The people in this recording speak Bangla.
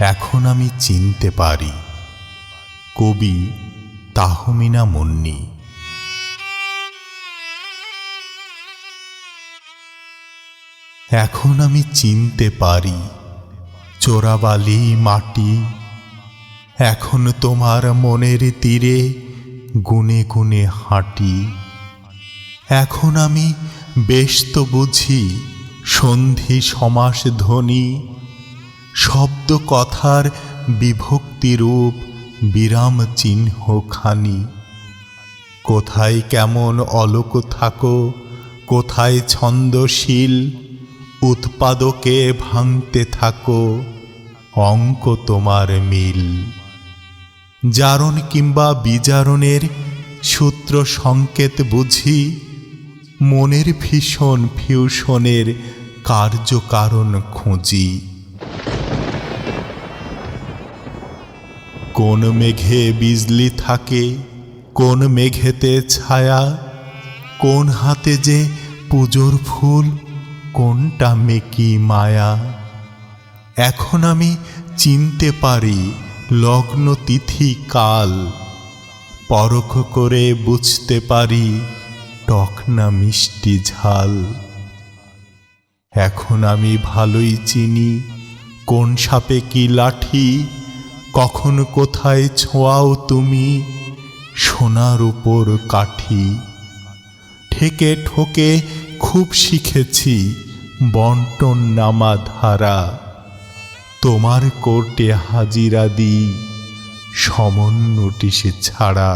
এখন আমি চিনতে পারি। কবি তাহমিনা মুন্নি। এখন আমি চিনতে পারি, চোরাবালি মাটি। এখন তোমার মনের তীরে গুনে গুনে হাঁটি। এখন আমি বেশ তো বুঝি সন্ধি সমাস ধ্বনি। শব্দ কথার বিভক্তি রূপ বিরাম চিহ্ন খানি কোথায় কেমন অলোক থাকো, কোথায় ছন্দশীল উৎপাদকে ভাঙতে থাকো, অঙ্ক তোমার মিল। জারণ কিংবা বিজারণের সূত্র সংকেত বুঝি, মনের ভীষণ ফিউশনের কার্যকারণ খুঁজি। কোন মেঘে বিজলি থাকে? কোন মেঘেতে ছায়া? কোন হাতে যে পুজোর ফুল? কোনটা মেকি মায়া? এখন আমি চিনতে পারি লগ্ন তিথি কাল। পরখ করে বুঝতে পারি টক না মিষ্টি ঝাল। এখন আমি ভালোই চিনি, কোন সাপে কি লাঠি? কখন কোথায় ছোঁয়াও তুমি সোনার উপর কাঠি। ঠেকে ঠোকে খুব শিখেছি বন্টন নামা ধারা তোমার কোর্টে হাজিরা দিই সমন নোটিশে ছাড়া।